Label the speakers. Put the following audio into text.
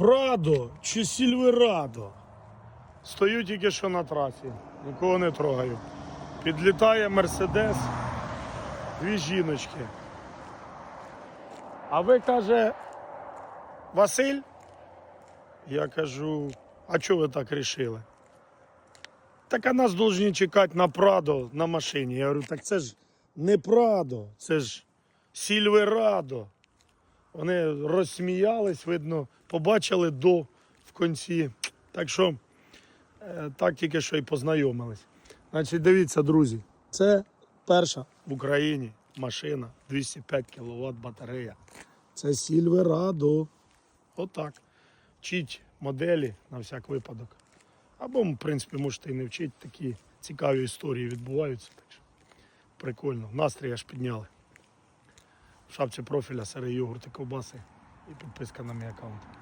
Speaker 1: Прадо чи Сільверадо. Стою тільки що на трасі, нікого не трогаю. Підлітає Мерседес, дві жіночки. А ви каже, Василь? Я кажу, а чого ви так рішили? Так а нас повинні чекати на Прадо на машині. Я говорю, так це ж не Прадо, це ж Сільверадо. Вони розсміялись, видно, побачили до в кінці. Так що е, так тільки що і познайомились. Значить, дивіться, друзі, це перша в Україні машина 205 кВт батарея. Це Сільверадо. Отак. Вчіть моделі на всяк випадок. Або, в принципі, можете і не вчити, такі цікаві історії відбуваються. Так що прикольно. Настрій аж підняли. Шапці профіля серед йогурти, ковбаси і підписка на мій аккаунт.